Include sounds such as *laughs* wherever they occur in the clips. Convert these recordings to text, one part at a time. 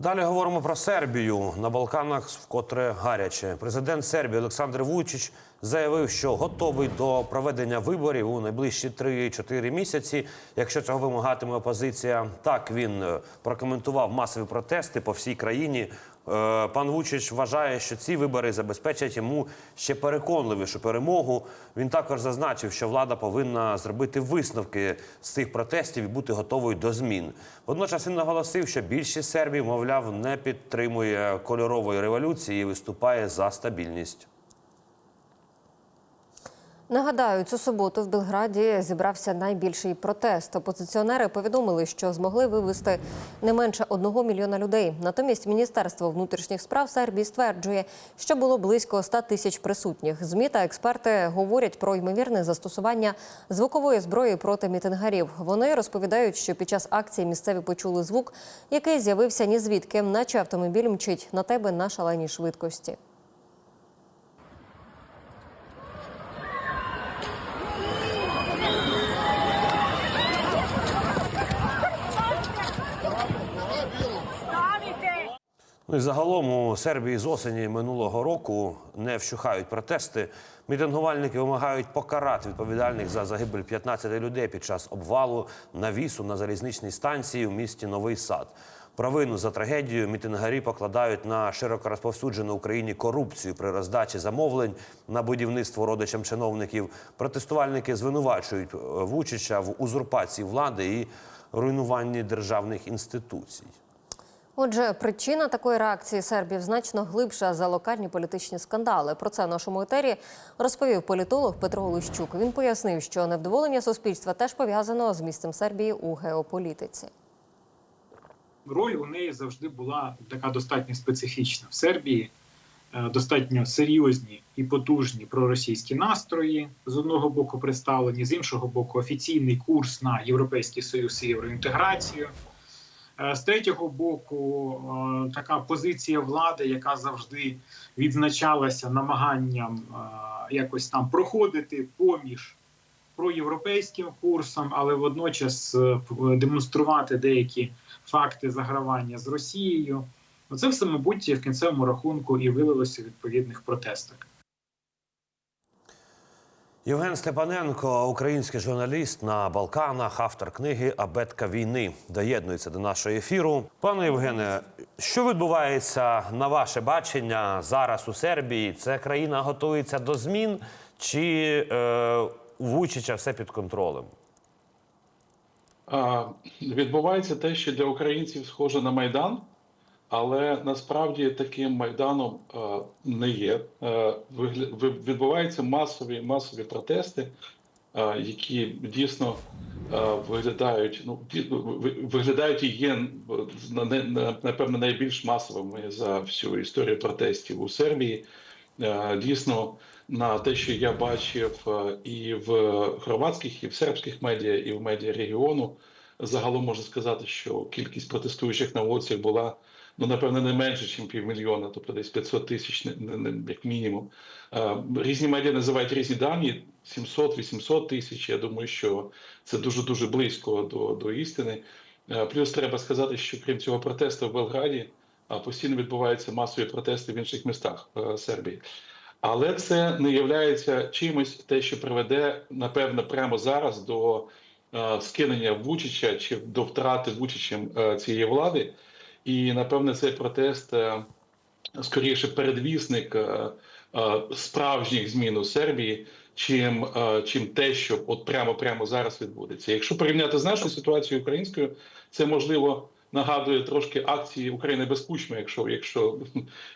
Далі говоримо про Сербію. На Балканах вкотре гаряче. Президент Сербії Олександр Вучич заявив, що готовий до проведення виборів у найближчі 3-4 місяці. Якщо цього вимагатиме опозиція, так він е, прокоментував масові протести по всій країні. Е, Пан Вучич вважає, що ці вибори забезпечать йому ще переконливішу перемогу. Він також зазначив, що влада повинна зробити висновки з цих протестів і бути готовою до змін. Водночас він наголосив, що більшість сербів, мовляв, не підтримує кольорової революції і виступає за стабільність. Нагадаю, цю суботу в Белграді зібрався найбільший протест. Опозиціонери повідомили, що змогли вивезти не менше одного мільйона людей. Натомість Міністерство внутрішніх справ Сербії стверджує, що було близько 100 тисяч присутніх. ЗМІ та експерти говорять про ймовірне застосування звукової зброї проти мітингарів. Вони розповідають, що під час акції місцеві почули звук, який з'явився ні звідки, наче автомобіль мчить на тебе на шаленій швидкості. Ну і загалом у Сербії з осені минулого року не вщухають протести. Мітингувальники вимагають покарати відповідальних за загибель 15 людей під час обвалу навісу на залізничній станції у місті Новий Сад. Провину за трагедію мітингарі покладають на широко розповсюджену Україні корупцію при роздачі замовлень на будівництво родичам чиновників. Протестувальники звинувачують е, Вучича в узурпації влади і руйнуванні державних інституцій. Отже, причина такої реакції Сербів значно глибша за локальні політичні скандали. Про це нашому етері розповів політолог Петро Лищук. Він пояснив, що невдоволення суспільства теж пов'язано з місцем Сербії у геополітиці. роль у неї завжди була така достатньо специфічна. В Сербії е, достатньо серйозні і потужні проросійські настрої з одного боку представлені, з іншого боку, офіційний курс на Європейський Союз і євроінтеграцію. Е, З третього боку, е, така позиція влади, яка завжди відзначалася намаганням е, якось там проходити поміж проєвропейським курсом, але водночас демонструвати деякі факти загравання з Росією. Це все, мабуть, в кінцевому рахунку і вилилося в відповідних протестах. Євген Степаненко, український журналіст на Балканах, автор книги Абетка війни, доєднується до нашого ефіру. Пане Євгене, що відбувається на ваше бачення зараз у Сербії? Це країна готується до змін, чи е, Вучича все під контролем? А, Відбувається те, що для українців схоже на Майдан, але насправді таким Майданом е, не є. Е, Відбуваються масові масові протести, е, які дійсно виглядають, ну виглядають і є на- на- на- напевно найбільш масовими за всю історію протестів у Сербії. Дійсно, на те, що я бачив і в хорватських, і в сербських медіа, і в медіа регіону, загалом можна сказати, що кількість протестуючих на вулицях була ну напевно не менше, ніж півмільйона, тобто десь 500 тисяч, як мінімум. Е, Різні медіа називають різні дані: 700-800 тисяч. Я думаю, що це дуже дуже близько до, до істини. Е, Плюс треба сказати, що крім цього протесту в Белграді а, постійно відбуваються масові протести в інших містах е, Сербії. Але це не є чимось, те, що приведе, напевно, прямо зараз до е, скинення Вучича чи до втрати Вучичем е, цієї влади. І напевне цей протест е, скоріше передвісник е, е, справжніх змін у Сербії, чим, чим те, що от прямо прямо зараз відбудеться. Якщо порівняти з нашою ситуацією українською, це можливо нагадує трошки акції України без кучми, якщо, якщо,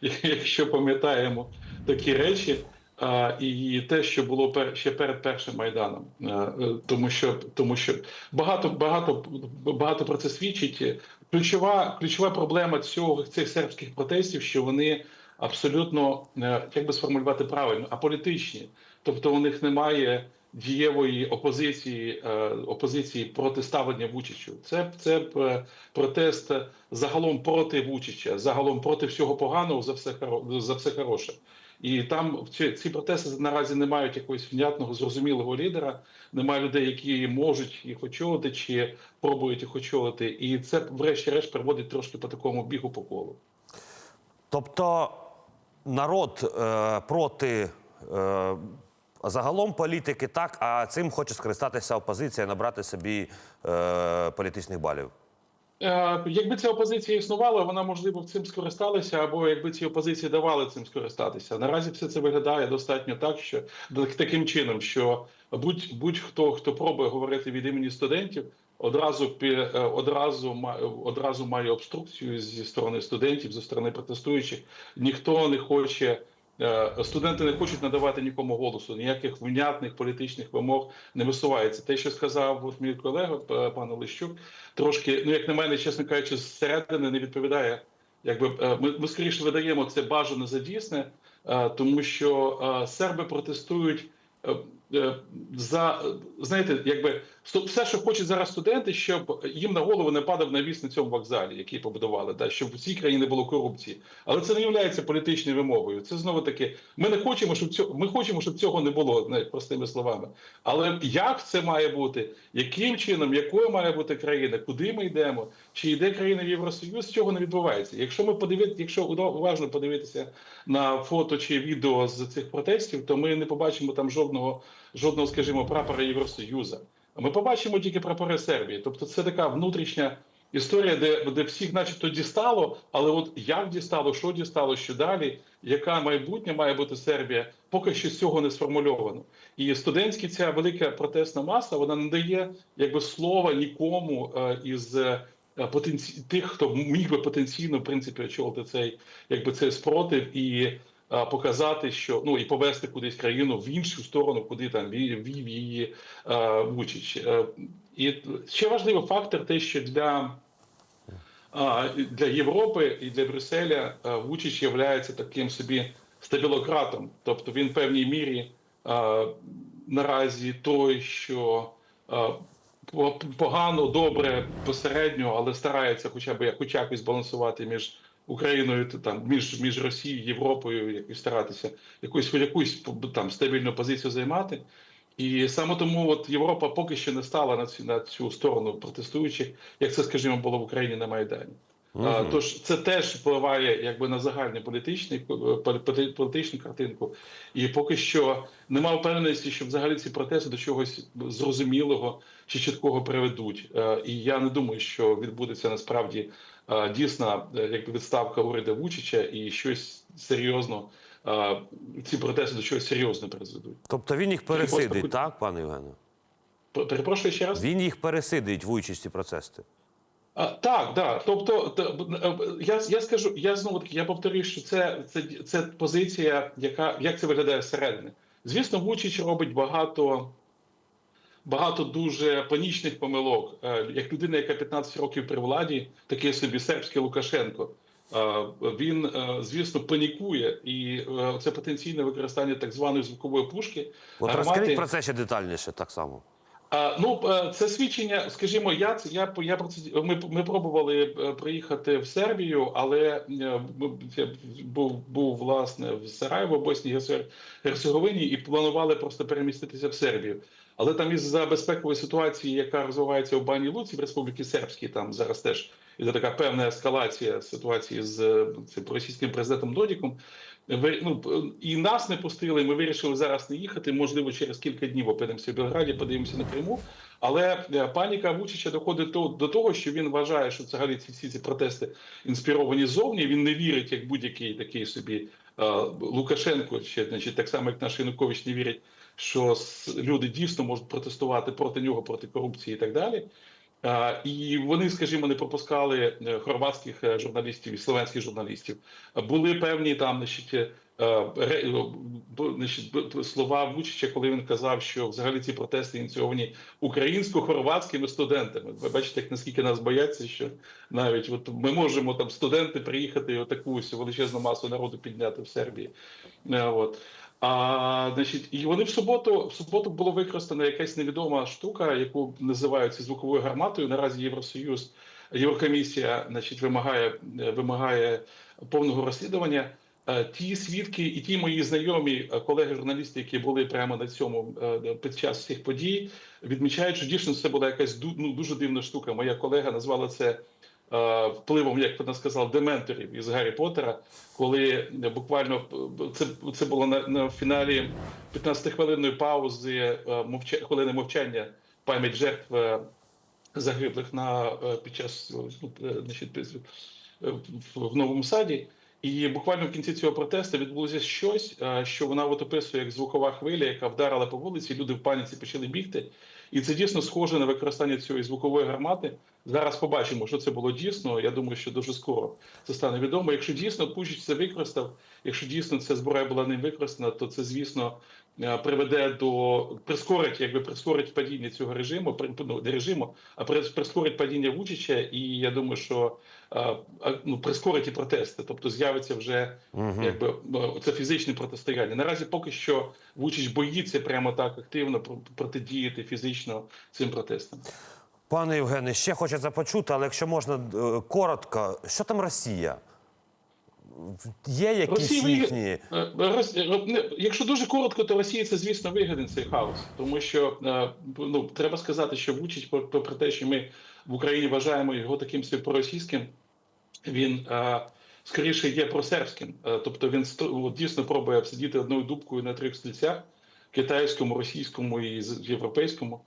*laughs* якщо пам'ятаємо такі речі. А, і те, що було пер, ще перед першим майданом, А, тому що тому що багато багато багато про це свідчить. Ключова ключова проблема цього цих сербських протестів, що вони абсолютно е, як би сформулювати правильно, аполітичні. Тобто у них немає дієвої опозиції е, опозиції протиставлення Вучичу. Це це е, протест загалом проти Вучича, загалом проти всього поганого за все за все хороше. І там ці, ці протести наразі не мають якогось внятного зрозумілого лідера. Немає людей, які можуть їх очолити чи пробують їх очолити. І це, врешті-решт, приводить трошки по такому бігу по колу. Тобто народ е, проти е, загалом політики так, а цим хоче скористатися опозиція, набрати собі е, політичних балів. Е, Якби ця опозиція існувала, вона можливо цим скористалася, або якби ці опозиції давали цим скористатися. Наразі все це виглядає достатньо так, що таким чином, що будь будь-хто хто пробує говорити від імені студентів, одразу е, одразу одразу має обструкцію зі сторони студентів, зі сторони протестуючих. Ніхто не хоче. Е, Студенти не хочуть надавати нікому голосу, ніяких внятних політичних вимог не висувається. Те, що сказав мій колега пан Олещук, трошки, ну як на мене, чесно кажучи, зсередини не відповідає. Якби е, ми, ми скоріше видаємо це бажано за дійсне, е, тому що е, серби протестують е, е, за е, знаєте, якби все, що хочуть зараз студенти, щоб їм на голову не падав навіс на цьому вокзалі, який побудували, да, щоб в цій країні не було корупції. Але це не є політичною вимогою. Це знову таки. Ми не хочемо, щоб цього ми хочемо, щоб цього не було навіть простими словами. Але як це має бути? Яким чином, якою має бути країна, куди ми йдемо? Чи йде країна в Євросоюз? Цього не відбувається. Якщо ми подивити, якщо уважно подивитися на фото чи відео з цих протестів, то ми не побачимо там жодного, жодного, скажімо, прапора Євросоюзу. А Ми побачимо тільки прапори Сербії. Тобто, це така внутрішня історія, де, де всіх, начебто, дістало, але от як дістало, що дістало, що далі, яка майбутнє має бути Сербія, поки що цього не сформульовано. І студентська ця велика протестна маса вона не дає якби слова нікому е, із е, потенці... тих, хто міг би потенційно в принципі очолити цей якби цей спротив і показати, що ну і повести кудись країну в іншу сторону, куди там вів її Вучич. І ще важливий фактор, те, що для для Європи і для Брюсселя Вучич є таким собі стабілократом. Тобто він в певній мірі наразі той, що погано, добре, посередньо, але старається хоча б хоч якось балансувати між Україною та там між, між Росією, Європою, якось старатися якусь якусь там стабільну позицію займати. І саме тому от Європа поки що не стала на цю на цю сторону протестуючих, як це, скажімо, було в Україні на Майдані. А, Тож це теж впливає якби на загальну політичну політичну картинку, і поки що немає впевненості, що взагалі ці протести до чогось зрозумілого чи чіткого приведуть. Е, І я не думаю, що відбудеться насправді дійсна е, якби відставка уряду Вучича і щось серйозно. Ці протести до чогось серйозно призведуть. Тобто він їх пересидить, хоч- так, пане Євгене? Перепрошую ще раз. Він їх пересидить Вуйчич ці процеси. А, так, да. Тобто, е, я, я скажу, я знову таки я повторюю, що це, це, це позиція, яка як це виглядає зсередини. Звісно, Вучич робить багато, багато дуже панічних помилок. Е, Як людина, яка 15 років при владі, такий собі сербський Лукашенко. е, Він, е, звісно, панікує, і це потенційне використання так званої звукової пушки. От розкажіть про це ще детальніше, так само. Ну, е, це свідчення, скажімо, я це я я про це ми, ми пробували е, приїхати в Сербію, але е, я був був власне в Сараєво, Боснії Герцеговині, і планували просто переміститися в Сербію. Але там із за безпекової ситуації, яка розвивається у Бані Луці в Республіці Сербській, там зараз теж іде така певна ескалація ситуації з е, цим російським президентом Додіком. Ну, і нас не пустили. Ми вирішили зараз не їхати. Можливо, через кілька днів опинимося в Белграді, подивимося на Криму. Але е, паніка Вучича доходить до, до того, що він вважає, що взагалі ці всі ці протести інспіровані ззовні. Він не вірить, як будь-який такий собі е, Лукашенко, ще значить, так само як наш Янукович не вірить, що люди дійсно можуть протестувати проти нього, проти корупції і так далі. І вони, скажімо, не пропускали е, хорватських е, журналістів і словенських журналістів. Були певні там, значить, е, слова Вучича, коли він казав, що взагалі ці протести ініційовані українсько-хорватськими студентами. Ви бачите, наскільки нас бояться, що навіть от ми можемо там студенти приїхати і отаку ось величезну масу народу підняти в Сербії. От. А, значить, і вони в суботу в суботу було використана якась невідома штука, яку називають звуковою гарматою. Наразі Євросоюз, Єврокомісія, значить, вимагає вимагає повного розслідування. Е, Ті свідки і ті мої знайомі е, колеги-журналісти, які були прямо на цьому е, під час цих подій, відмічають, що дійсно це була якась ну, дуже дивна штука. Моя колега назвала це впливом, як вона сказала, дементорів із Гаррі Поттера, коли е, буквально е, це, це було на, на фіналі 15-хвилинної паузи, е, мовча, хвилини мовчання, пам'ять жертв е, загиблих на е, під час ну, е, значить, е, в, новому саді. І буквально в кінці цього протесту відбулося щось, е, що вона от описує як звукова хвиля, яка вдарила по вулиці, люди в паніці почали бігти. І це дійсно схоже на використання цієї звукової гармати. Зараз побачимо, що це було дійсно. Я думаю, що дуже скоро це стане відомо. Якщо дійсно Пучич це використав, якщо дійсно ця зброя була ним використана, то це звісно е, приведе до прискорить, якби прискорить падіння цього режиму, ну, не режиму, а прис- прискорить падіння Вучича. І я думаю, що е, ну, прискорить і протести, тобто з'явиться вже Мгм. якби е, це фізичне протистояння. Наразі поки що Вучич боїться прямо так активно пр- протидіяти фізично цим протестам. Пане Євгене, ще хочеться почути, але якщо можна е, коротко, що там Росія? Є якісь Росія їхні. Е, е, Якщо дуже коротко, то Росія це звісно вигідний цей хаос, тому що ну треба сказати, що Вучич, попри те, що ми в Україні вважаємо його таким собі проросійським, він скоріше є просербським. Тобто він дійсно пробує сидіти одною дубкою на трьох стільцях китайському, російському і європейському.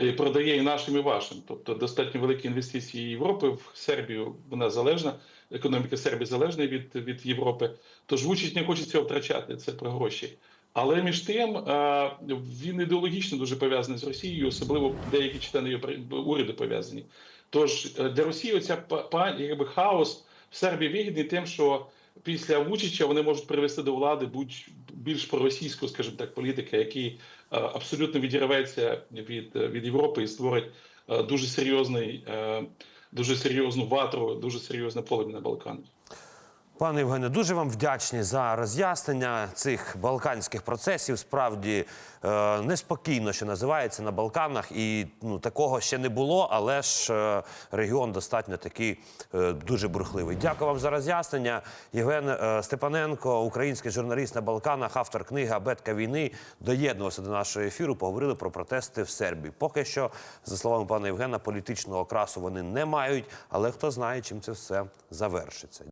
І продає і нашим, і вашим. Тобто достатньо великі інвестиції Європи в Сербію. Вона залежна. Економіка Сербії залежна від, від Європи. Тож Вучич не хоче цього втрачати. Це про гроші. Але між тим е, він ідеологічно дуже пов'язаний з Росією, особливо деякі члени уряду пов'язані. Тож е, для Росії оця якби хаос в Сербії вигідний тим, що після Вучича вони можуть привести до влади будь більш проросійську, скажімо так, політика, який е, абсолютно відірветься від, від Європи і створить е, дуже серйозний, е, дуже серйозну ватру, дуже серйозне поле на Балканах. Пане Євгене, дуже вам вдячні за роз'яснення цих балканських процесів. Справді е, неспокійно, що називається на Балканах, і ну такого ще не було, але ж е, регіон достатньо такий е, дуже бурхливий. Дякую вам за роз'яснення. Євген е, Степаненко, український журналіст на Балканах, автор книги Абетка війни, доєднувався до нашого ефіру. Поговорили про протести в Сербії. Поки що, за словами пана Євгена, політичного окрасу вони не мають, але хто знає, чим це все завершиться.